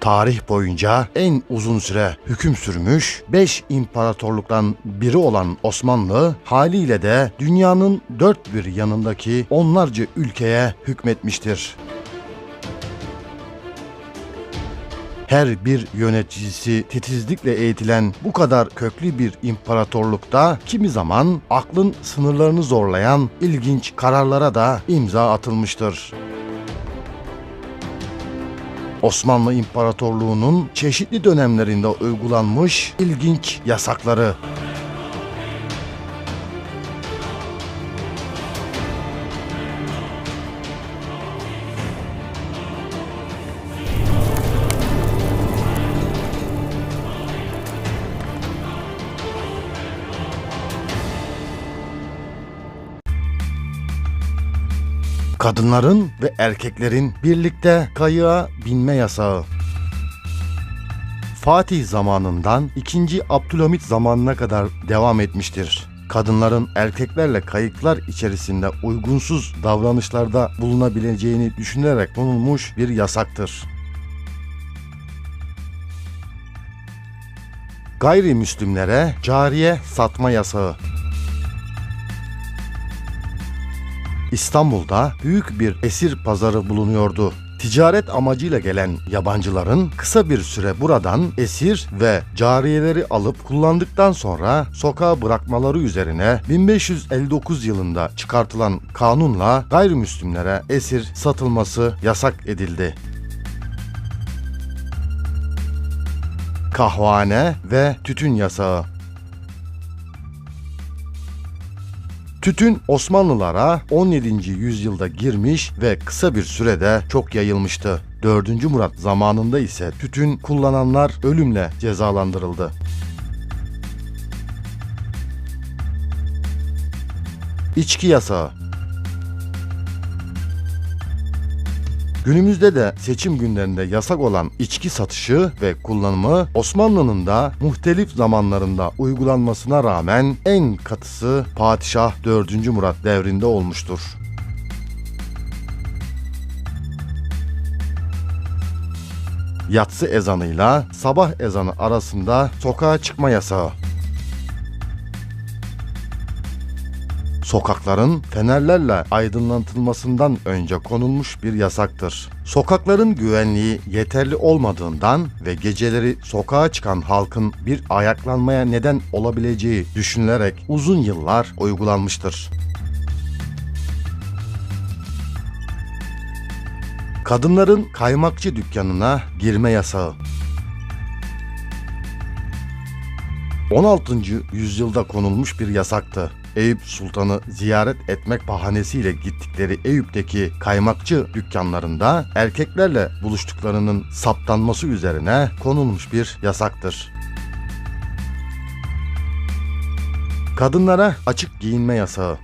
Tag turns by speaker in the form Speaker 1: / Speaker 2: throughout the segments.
Speaker 1: tarih boyunca en uzun süre hüküm sürmüş 5 imparatorluktan biri olan Osmanlı haliyle de dünyanın dört bir yanındaki onlarca ülkeye hükmetmiştir. Her bir yöneticisi titizlikle eğitilen bu kadar köklü bir imparatorlukta kimi zaman aklın sınırlarını zorlayan ilginç kararlara da imza atılmıştır. Osmanlı İmparatorluğu'nun çeşitli dönemlerinde uygulanmış ilginç yasakları. Kadınların ve erkeklerin birlikte kayığa binme yasağı. Fatih zamanından 2. Abdülhamit zamanına kadar devam etmiştir. Kadınların erkeklerle kayıklar içerisinde uygunsuz davranışlarda bulunabileceğini düşünerek konulmuş bir yasaktır. Gayrimüslimlere cariye satma yasağı. İstanbul'da büyük bir esir pazarı bulunuyordu. Ticaret amacıyla gelen yabancıların kısa bir süre buradan esir ve cariyeleri alıp kullandıktan sonra sokağa bırakmaları üzerine 1559 yılında çıkartılan kanunla gayrimüslimlere esir satılması yasak edildi. Kahvehane ve tütün yasağı Tütün Osmanlılara 17. yüzyılda girmiş ve kısa bir sürede çok yayılmıştı. 4. Murat zamanında ise tütün kullananlar ölümle cezalandırıldı. İçki yasağı Günümüzde de seçim günlerinde yasak olan içki satışı ve kullanımı Osmanlı'nın da muhtelif zamanlarında uygulanmasına rağmen en katısı Padişah 4. Murat devrinde olmuştur. Yatsı ezanıyla sabah ezanı arasında sokağa çıkma yasağı. Sokakların fenerlerle aydınlatılmasından önce konulmuş bir yasaktır. Sokakların güvenliği yeterli olmadığından ve geceleri sokağa çıkan halkın bir ayaklanmaya neden olabileceği düşünülerek uzun yıllar uygulanmıştır. Kadınların kaymakçı dükkanına girme yasağı 16. yüzyılda konulmuş bir yasaktı. Eyüp Sultan'ı ziyaret etmek bahanesiyle gittikleri Eyüp'teki kaymakçı dükkanlarında erkeklerle buluştuklarının saptanması üzerine konulmuş bir yasaktır. Kadınlara açık giyinme yasağı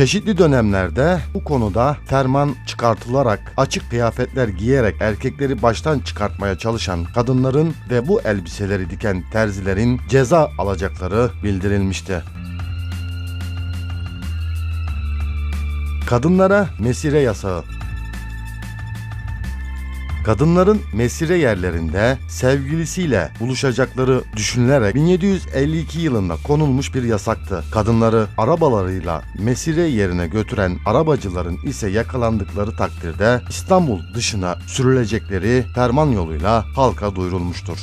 Speaker 1: Çeşitli dönemlerde bu konuda ferman çıkartılarak açık kıyafetler giyerek erkekleri baştan çıkartmaya çalışan kadınların ve bu elbiseleri diken terzilerin ceza alacakları bildirilmişti. Kadınlara mesire yasağı Kadınların mesire yerlerinde sevgilisiyle buluşacakları düşünülerek 1752 yılında konulmuş bir yasaktı. Kadınları arabalarıyla mesire yerine götüren arabacıların ise yakalandıkları takdirde İstanbul dışına sürülecekleri ferman yoluyla halka duyurulmuştur.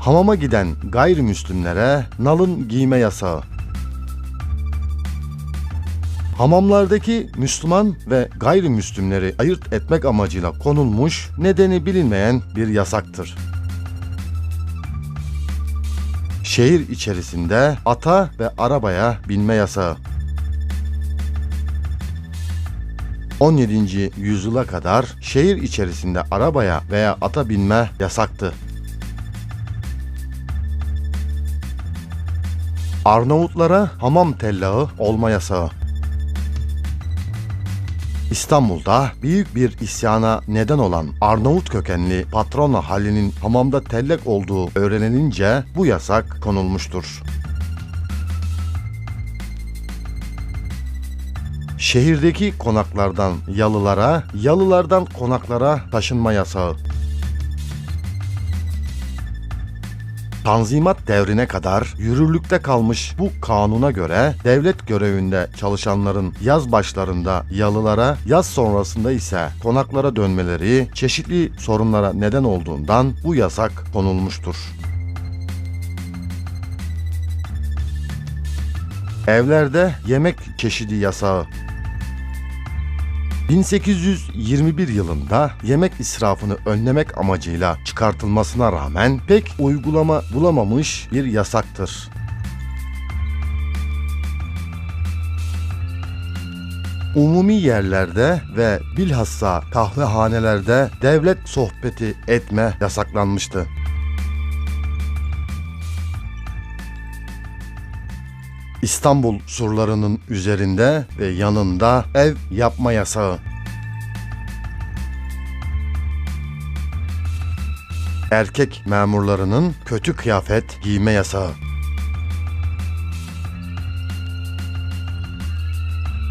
Speaker 1: Hamama giden gayrimüslimlere nalın giyme yasağı Hamamlardaki Müslüman ve gayrimüslimleri ayırt etmek amacıyla konulmuş nedeni bilinmeyen bir yasaktır. Şehir içerisinde ata ve arabaya binme yasağı. 17. yüzyıla kadar şehir içerisinde arabaya veya ata binme yasaktı. Arnavutlara hamam tellağı olma yasağı. İstanbul'da büyük bir isyana neden olan Arnavut kökenli patrona Halil'in hamamda tellek olduğu öğrenilince bu yasak konulmuştur. Şehirdeki konaklardan yalılara, yalılardan konaklara taşınma yasağı. Tanzimat devrine kadar yürürlükte kalmış bu kanuna göre devlet görevinde çalışanların yaz başlarında yalılara, yaz sonrasında ise konaklara dönmeleri çeşitli sorunlara neden olduğundan bu yasak konulmuştur. Evlerde yemek çeşidi yasağı 1821 yılında yemek israfını önlemek amacıyla çıkartılmasına rağmen pek uygulama bulamamış bir yasaktır. Umumi yerlerde ve bilhassa kahvehanelerde devlet sohbeti etme yasaklanmıştı. İstanbul surlarının üzerinde ve yanında ev yapma yasağı. Erkek memurlarının kötü kıyafet giyme yasağı.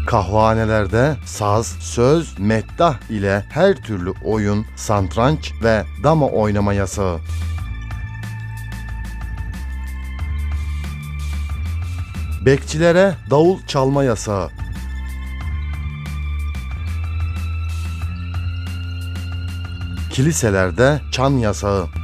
Speaker 1: Kahvanelerde saz, söz, meddah ile her türlü oyun, santranç ve dama oynama yasağı. Bekçilere davul çalma yasağı. Kiliselerde çan yasağı.